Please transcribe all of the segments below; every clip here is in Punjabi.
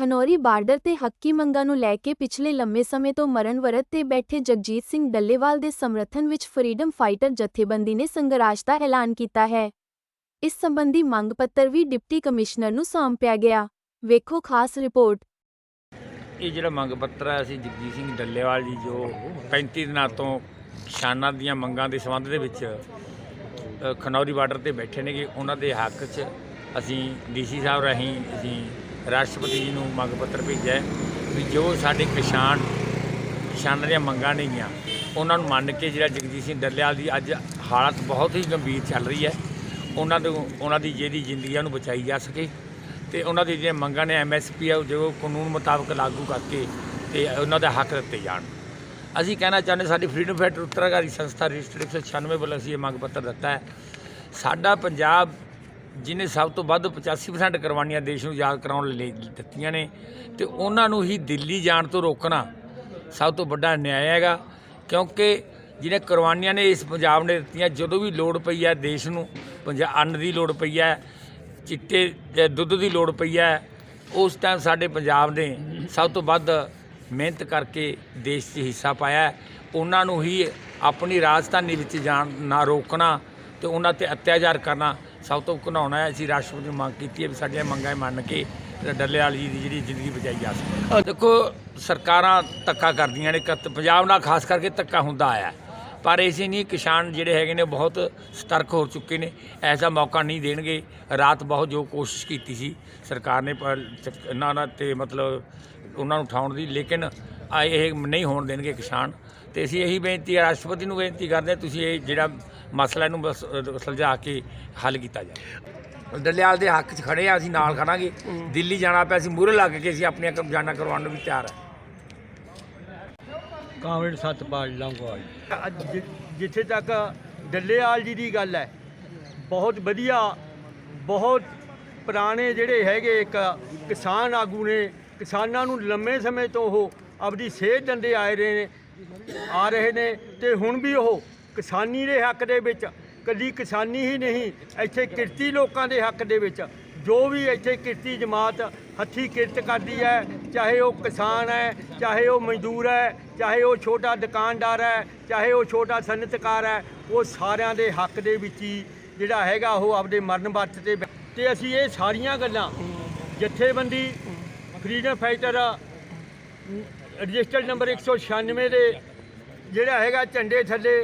ਖਨੌਰੀ ਬਾਰਡਰ ਤੇ ਹੱਕੀ ਮੰਗਾਂ ਨੂੰ ਲੈ ਕੇ ਪਿਛਲੇ ਲੰਮੇ ਸਮੇਂ ਤੋਂ ਮਰਨ ਵਰਤ ਤੇ ਬੈਠੇ ਜਗਜੀਤ ਸਿੰਘ ਡੱਲੇਵਾਲ ਦੇ ਸਮਰਥਨ ਵਿੱਚ ਫਰੀडम ਫਾਈਟਰ ਜਥੇਬੰਦੀ ਨੇ ਸੰਘਰਸ਼ ਦਾ ਐਲਾਨ ਕੀਤਾ ਹੈ। ਇਸ ਸੰਬੰਧੀ ਮੰਗ ਪੱਤਰ ਵੀ ਡਿਪਟੀ ਕਮਿਸ਼ਨਰ ਨੂੰ ਸੌਂਪਿਆ ਗਿਆ। ਵੇਖੋ ਖਾਸ ਰਿਪੋਰਟ। ਇਹ ਜਿਹੜਾ ਮੰਗ ਪੱਤਰ ਹੈ ਅਸੀਂ ਜਗਜੀਤ ਸਿੰਘ ਡੱਲੇਵਾਲ ਜੀ, ਜੋ 35 ਦਿਨਾਂ ਤੋਂ ਕਿਸਾਨਾਂ ਦੀਆਂ ਮੰਗਾਂ ਦੇ ਸੰਬੰਧ ਦੇ ਵਿੱਚ ਖਨੌਰੀ ਬਾਰਡਰ ਤੇ ਬੈਠੇ ਨੇਗੇ, ਉਹਨਾਂ ਦੇ ਹੱਕ 'ਚ ਅਸੀਂ ਡੀਸੀ ਸਾਹਿਬ ਰਾਹੀਂ ਅਸੀਂ ਰਾਸ਼ਟਰਪਤੀ ਜੀ ਨੂੰ ਮੰਗ ਪੱਤਰ ਭੇਜਿਆ ਹੈ ਵੀ ਜੋ ਸਾਡੇ ਕਿਸਾਨ, ਕਿਸਾਨਾਂ ਦੀਆਂ ਮੰਗਾਂ ਨੇਗੀਆਂ, ਉਹਨਾਂ ਨੂੰ ਮੰਨ ਕੇ ਜਿਹੜਾ ਜਗਜੀਤ ਸਿੰਘ ਡੱਲਿਆਲ ਦੀ ਅੱਜ ਹਾਲਤ ਬਹੁਤ ਹੀ ਗੰਭੀਰ ਚੱਲ ਰਹੀ ਹੈ, ਉਹਨਾਂ ਤੋਂ, ਉਹਨਾਂ ਦੀ ਜਿਹੜੀ ਜ਼ਿੰਦਗੀ ਆ ਉਹਨੂੰ ਬਚਾਈ ਜਾ ਸਕੇ ਤੇ ਉਹਨਾਂ ਦੀ ਜਿਹੜੀਆਂ ਮੰਗਾਂ ਨੇ ਐਮਐਸਪੀ ਆ, ਉਹ ਜੋ ਕਾਨੂੰਨ ਮੁਤਾਬਕ ਲਾਗੂ ਕਰਕੇ ਤੇ ਉਹਨਾਂ ਦੇ ਹੱਕ ਦਿੱਤੇ ਜਾਣ। ਅਸੀਂ ਕਹਿਣਾ ਚਾਹੁੰਦੇ ਸਾਡੀ ਫਰੀडम ਫਾਈਟਰ ਉੱਤਰਾਕਾਰੀ ਸੰਸਥਾ ਰਜਿਸਟਰਡ 196 ਵੱਲੋਂ ਅਸੀਂ ਇਹ ਮੰਗ ਪੱਤਰ ਦਿੱਤਾ ਹੈ। ਸਾਡਾ ਪੰਜਾਬ ਜਿਹਨੇ ਸਭ ਤੋਂ ਵੱਧ 85% ਕੁਰਬਾਨੀਆਂ ਦੇਸ਼ ਨੂੰ ਯਾਦ ਕਰਾਉਣ ਲਈ ਦਿੱਤੀਆਂ ਨੇ ਤੇ ਉਹਨਾਂ ਨੂੰ ਹੀ ਦਿੱਲੀ ਜਾਣ ਤੋਂ ਰੋਕਣਾ ਸਭ ਤੋਂ ਵੱਡਾ ਨਿਆਂ ਹੈਗਾ, ਕਿਉਂਕਿ ਜਿਹਨੇ ਕੁਰਬਾਨੀਆਂ ਨੇ ਇਸ ਪੰਜਾਬ ਨੇ ਦਿੱਤੀਆਂ, ਜਦੋਂ ਵੀ ਲੋੜ ਪਈ ਹੈ ਦੇਸ਼ ਨੂੰ, ਪੰਜਾਬ ਅੰਨ ਦੀ ਲੋੜ ਪਈ ਹੈ, ਚਿੱਟੇ ਦੁੱਧ ਦੀ ਲੋੜ ਪਈ ਹੈ, ਉਸ ਟਾਈਮ ਸਾਡੇ ਪੰਜਾਬ ਨੇ ਸਭ ਤੋਂ ਵੱਧ ਮਿਹਨਤ ਕਰਕੇ ਦੇਸ਼ 'ਚ ਹਿੱਸਾ ਪਾਇਆ ਉਹਨਾਂ ਨੂੰ ਹੀ ਆਪਣੀ ਰਾਜਧਾਨੀ ਵਿੱਚ ਜਾਣ, ਨਾ ਰੋਕਣਾ ਤੇ ਉਹਨਾਂ ਤੇ ਅਤਿਆਚਾਰ ਕਰਨਾ ਸਭ ਤੋਂ ਘਿਨਾਉਣਾ ਹੈ, ਅਸੀਂ ਰਾਸ਼ਟਰਪਤੀ ਨੂੰ ਮੰਗ ਕੀਤੀ ਹੈ ਵੀ ਸਾਡੀਆਂ ਮੰਗਾਂ ਮੰਨ ਕੇ ਡੱਲੇ ਵਾਲੀ ਜੀ ਦੀ ਜਿਹੜੀ ਜ਼ਿੰਦਗੀ ਬਚਾਈ ਜਾ ਸਕੇ। ਦੇਖੋ, ਸਰਕਾਰਾਂ ਧੱਕਾ ਕਰਦੀਆਂ ਨੇ ਕਤ- ਪੰਜਾਬ ਨਾਲ ਖਾਸ ਕਰਕੇ ਧੱਕਾ ਹੁੰਦਾ ਆਇਆ ਪਰ ਇਸੇ ਨਹੀਂ, ਕਿਸਾਨ ਜਿਹੜੇ ਹੈਗੇ ਨੇ ਬਹੁਤ ਸਤਰਕ ਹੋ ਚੁੱਕੇ ਨੇ, ਐਸਾ ਮੌਕਾ ਨਹੀਂ ਦੇਣਗੇ। ਰਾਤ ਬਹੁਤ ਜੋ ਕੋਸ਼ਿਸ਼ ਕੀਤੀ ਸੀ, ਸਰਕਾਰ ਨੇ ਇਹਨਾਂ ਨਾਲ ਤੇ ਮਤਲਬ ਉਹਨਾਂ ਨੂੰ ਉਠਾਉਣ ਦੀ, ਲੇਕਿਨ ਆ ਇਹ ਨਹੀਂ ਹੋਣ ਦੇਣਗੇ ਕਿਸਾਨ। ਤੇ ਅਸੀਂ ਇਹੀ ਬੇਨਤੀ ਹੈ ਰਾਸ਼ਟਰਪਤੀ ਨੂੰ ਬੇਨਤੀ ਕਰਦੇ ਹਾਂ ਤੁਸੀਂ ਇਹ ਜਿਹੜਾ ਮਸਲਾ ਇਹਨੂੰ ਬਸ ਸੁਲਝਾ ਕੇ ਹੱਲ ਕੀਤਾ ਜਾਵੇ। ਡੱਲੇਵਾਲ ਦੇ ਹੱਕ 'ਚ ਖੜੇ ਆ ਅਸੀਂ ਨਾਲ ਖੜਾਂਗੇ। ਦਿੱਲੀ ਜਾਣਾ ਪਿਆ ਅਸੀਂ ਮੂਹਰੇ ਲੱਗ ਕੇ ਅਸੀਂ ਆਪਣੀਆਂ ਜਾਨਾਂ ਕਰਵਾਉਣ ਨੂੰ ਵੀ ਤਿਆਰ ਹਾਂ ਕਾਂਗਰਸ ਸਤਪਾਲ ਲੰਗੋਵਾਲ ਜਿੱਥੇ ਤੱਕ ਡੱਲੇਵਾਲ ਜੀ ਦੀ ਗੱਲ ਹੈ ਬਹੁਤ ਵਧੀਆ ਬਹੁਤ ਪੁਰਾਣੇ ਜਿਹੜੇ ਹੈਗੇ ਇੱਕ ਕਿਸਾਨ ਆਗੂ ਨੇ ਕਿਸਾਨਾਂ ਨੂੰ ਲੰਮੇ ਸਮੇਂ ਤੋਂ ਉਹ ਆਪਦੀ ਸੇਧ ਦਿੰਦੇ ਆਏ ਰਹੇ ਨੇ, ਆ ਰਹੇ ਨੇ ਤੇ ਹੁਣ ਵੀ ਉਹ ਕਿਸਾਨੀ ਦੇ ਹੱਕ ਦੇ ਵਿੱਚ ਕੱਲੀ ਕਿਸਾਨੀ ਹੀ ਨਹੀਂ, ਇੱਥੇ ਕਿਰਤੀ ਲੋਕਾਂ ਦੇ ਹੱਕ ਦੇ ਵਿੱਚ, ਜੋ ਵੀ ਇੱਥੇ ਕਿਰਤੀ ਜਮਾਤ ਹੱਥੀ ਕਿਰਤ ਕਰਦੀ ਹੈ, ਚਾਹੇ ਉਹ ਕਿਸਾਨ ਹੈ, ਚਾਹੇ ਉਹ ਮਜ਼ਦੂਰ ਹੈ, ਚਾਹੇ ਉਹ ਛੋਟਾ ਦੁਕਾਨਦਾਰ ਹੈ, ਚਾਹੇ ਉਹ ਛੋਟਾ ਸਨਅਤਕਾਰ ਹੈ, ਉਹ ਸਾਰਿਆਂ ਦੇ ਹੱਕ ਦੇ ਵਿੱਚ ਹੀ ਜਿਹੜਾ ਹੈਗਾ ਉਹ ਆਪਦੇ ਮਰਨ ਵਰਤ ਤੇ ਬੈ- ਤੇ ਅਸੀਂ ਇਹ ਸਾਰੀਆਂ ਗੱਲਾਂ ਜਥੇਬੰਦੀ, ਫਰੀडम ਫਾਈਟਰ ਰਜਿਸਟਰਡ ਨੰਬਰ 196 ਦੇ ਜਿਹੜਾ ਹੈਗਾ ਝੰਡੇ ਥੱਲੇ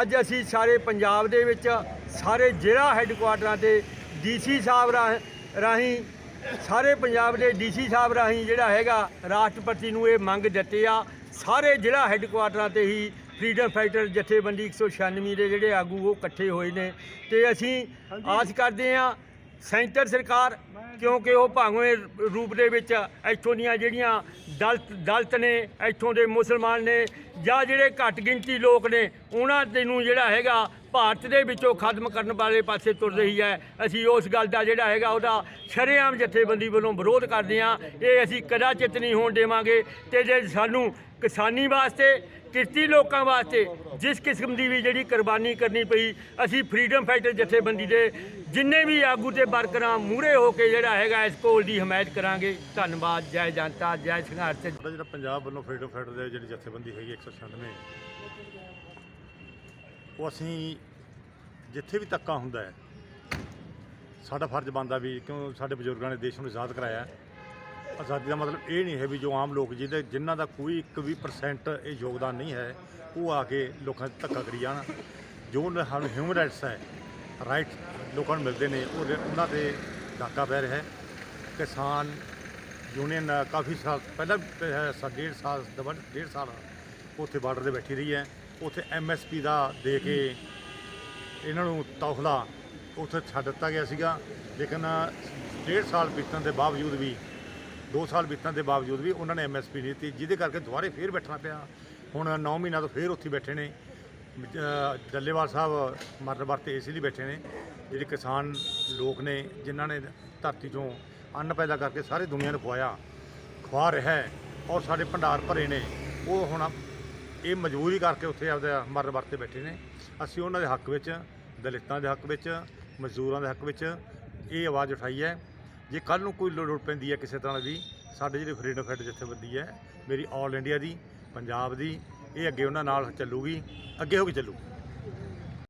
ਅੱਜ ਅਸੀਂ ਸਾਰੇ ਪੰਜਾਬ ਦੇ ਵਿੱਚ ਸਾਰੇ ਜ਼ਿਲ੍ਹਾ ਹੈੱਡਕੁਆਟਰਾਂ ਤੇ ਡੀਸੀ ਸਾਹਿਬ ਰਾਹ- ਸਾਰੇ ਪੰਜਾਬ ਦੇ ਡੀਸੀ ਸਾਹਿਬ ਰਾਹੀਂ ਜਿਹੜਾ ਹੈਗਾ ਰਾਸ਼ਟਰਪਤੀ ਨੂੰ ਇਹ ਮੰਗ ਦਿੱਤੇ ਆ। ਸਾਰੇ ਜ਼ਿਲ੍ਹਾ ਹੈੱਡਕੁਆਟਰਾਂ ਤੇ ਹੀ ਫਰੀडम ਫਾਈਟਰ ਜਥੇਬੰਦੀ 196 ਦੇ ਜਿਹੜੇ ਆਗੂ ਉਹ ਇਕੱਠੇ ਹੋਏ ਨੇ ਤੇ ਅਸੀਂ ਆਸ ਕਰਦੇ ਆ ਸੈਂਟਰ ਸਰਕਾਰ ਕਿਉਂਕਿ ਉਹ ਭਾਵੇਂ ਰੂਪ ਦੇ ਵਿੱਚ ਇੱਥੋਂ ਦੀਆਂ ਜਿਹੜੀਆਂ ਦਲਤ ਦਲਤ ਨੇ ਇੱਥੋਂ ਦੇ ਮੁਸਲਮਾਨ ਨੇ ਜਾਂ ਜਿਹੜੇ ਘੱਟ ਗਿਣਤੀ ਲੋਕ ਨੇ, ਉਹਨਾਂ ਦੇ ਨੂੰ ਜਿਹੜਾ ਹੈਗਾ ਭਾਰਤ ਦੇ ਵਿੱਚੋਂ ਖਤਮ ਕਰਨ ਵਾਲੇ ਪਾਸੇ ਤੁਰ ਰਹੀ ਹੈ। ਅਸੀਂ ਉਸ ਗੱਲ ਦਾ ਜਿਹੜਾ ਹੈਗਾ ਉਹਦਾ ਸ਼ਰੇਆਮ ਜਥੇਬੰਦੀ ਵੱਲੋਂ ਵਿਰੋਧ ਕਰਦੇ ਹਾਂ। ਇਹ ਅਸੀਂ ਕਦਾ ਚਿਤ ਨਹੀਂ ਹੋਣ ਦੇਵਾਂਗੇ ਤੇ ਜੇ ਸਾਨੂੰ ਕਿਸਾਨੀ ਵਾਸਤੇ, ਕਿਰਤੀ ਲੋਕਾਂ ਵਾਸਤੇ ਜਿਸ ਕਿਸਮ ਦੀ ਵੀ ਜਿਹੜੀ ਕੁਰਬਾਨੀ ਕਰਨੀ ਪਈ, ਅਸੀਂ ਫਰੀडम ਫਾਈਟਰ ਜਥੇਬੰਦੀ ਦੇ ਜਿੰਨੇ ਵੀ ਆਗੂ ਤੇ ਵਰਕਰਾਂ ਮੂਰੇ ਹੋ ਕੇ ਜਿਹੜਾ ਹੈਗਾ ਇਸ ਕੋਲ ਦੀ ਹਮਾਇਤ ਕਰਾਂਗੇ। ਧੰਨਵਾਦ, ਜੈ ਜਨਤਾ, ਜੈ ਸੰਘਰਸ਼। ਜਿਹੜਾ ਪੰਜਾਬ ਵੱਲੋਂ ਫਰੀडम ਫਾਈਟਰ ਦੇ ਜਿਹੜੀ ਜਥੇਬੰਦੀ ਹੈਗੀ 196 ਉਹ ਅਸੀਂ ਜਿੱਥੇ ਵੀ ਧੱਕਾ ਹੁੰਦਾ ਹੈ ਸਾਡਾ ਫਰਜ਼ ਬਣਦਾ ਵੀ ਕਿਉਂ ਸਾਡੇ ਬਜ਼ੁਰਗਾਂ ਨੇ ਦੇਸ਼ ਨੂੰ ਆਜ਼ਾਦ ਕਰਾਇਆ। ਆਜ਼ਾਦੀ ਦਾ ਮਤਲਬ ਇਹ ਨਹੀਂ ਹੈ ਵੀ ਜੋ ਆਮ ਲੋਕ ਜਿਹਦੇ ਜਿਨ੍ਹਾਂ ਦਾ ਕੋਈ ਇੱਕ ਵੀ ਪਰਸੈਂਟ ਇਹ ਯੋਗਦਾਨ ਨਹੀਂ ਹੈ ਉਹ ਆ ਕੇ ਲੋਕਾਂ 'ਚ ਧੱਕਾ ਕਰੀ ਜਾਣ। ਜੋ ਸਾਨੂੰ ਹਿਊਮਨ ਰਾਈਟਸ ਹੈ ਰਾਈਟ ਲੋਕਾਂ ਨੂੰ ਮਿਲਦੇ ਨੇ ਉਹ ਉਹਨਾਂ ਤੇ ਡਾਕਾ ਪੈ ਰਿਹਾ ਹੈ। ਕਿਸਾਨ ਯੂਨੀਅਨ ਕਾਫੀ ਸਾਲ ਪਹਿਲਾਂ ਵੀ ਹੈ, ਡੇਢ ਸਾਲ ਡੇਢ ਸਾਲ ਉੱਥੇ ਬਾਰਡਰ ਤੇ ਬੈਠੀ ਰਹੀ ਹੈ। ਉੱਥੇ ਐਮਐਸਪੀ ਦਾ ਦੇ ਕੇ ਇਹਨਾਂ ਨੂੰ ਤੌਖਲਾ ਉੱਥੇ ਛੱਡ ਦਿੱਤਾ ਗਿਆ ਸੀਗਾ। ਲੇਕਿਨ ਡੇਢ ਸਾਲ ਬੀਤਣ ਦੇ ਬਾਵਜੂਦ ਵੀ 2 ਸਾਲ ਬੀਤਣ ਦੇ ਬਾਵਜੂਦ ਵੀ ਉਹਨਾਂ ਨੇ ਐਮਐਸਪੀ ਨਹੀਂ ਦਿੱਤੀ, ਜਿਹਦੇ ਕਰਕੇ ਦੁਬਾਰੇ ਫੇਰ ਬੈਠਣਾ ਪਿਆ। ਹੁਣ 9 ਮਹੀਨਾ ਤੋਂ ਫੇਰ ਉੱਥੇ ਬੈਠੇ ਨੇ। ਅਹ ਡੱਲੇਵਾਲ ਸਾਹਿਬ ਮਰਨ ਵਰਤੇ ਇਸ ਲਈ ਬੈਠੇ ਨੇ। ਜਿਹੜੇ ਕਿਸਾਨ ਲੋਕ ਨੇ, ਜਿਨ੍ਹਾਂ ਨੇ ਧਰਤੀ ਚੋਂ ਅੰਨ ਪੈਦਾ ਕਰਕੇ ਸਾਰੀ ਦੁਨੀਆ ਨੂੰ ਖਵਾਇਆ, ਖਵਾ ਰਿਹਾ ਔਰ ਸਾਡੇ ਭੰਡਾਰ ਭਰੇ ਨੇ। ਉਹ ਹੁਣ ਇਹ ਮਜਬੂਰੀ ਕਰਕੇ ਉੱਥੇ ਆਪਦਾ ਮਰਨ ਵਰਤੇ ਬੈਠੇ ਨੇ। ਅਸੀਂ ਉਹਨਾਂ ਦੇ ਹੱਕ ਵਿੱਚ, ਦਲਿਤਾਂ ਦੇ ਹੱਕ ਵਿੱਚ, ਮਜ਼ਦੂਰਾਂ ਦੇ ਹੱਕ ਵਿੱਚ ਇਹ ਆਵਾਜ਼ ਉਠਾਈ ਹੈ। ਜੇ ਕੱਲ ਨੂੰ ਕੋਈ ਲੋੜ ਪੈਂਦੀ ਹੈ ਕਿਸੇ ਤਰ੍ਹਾਂ ਦੀ, ਸਾਡੇ ਜਿਹੜੇ ਫਰੀडम ਫਾਈਟਰ ਜਥੇਬੰਦੀ ਹੈ, ਮੇਰੀ ਆਲ ਇੰਡੀਆ ਦੀ, ਪੰਜਾਬ ਦੀ, ਇਹ ਅੱਗੇ ਉਹਨਾਂ ਨਾਲ ਚੱਲੂਗੀ, ਅੱਗੇ ਹੋ ਕੇ ਚੱਲੂਗੀ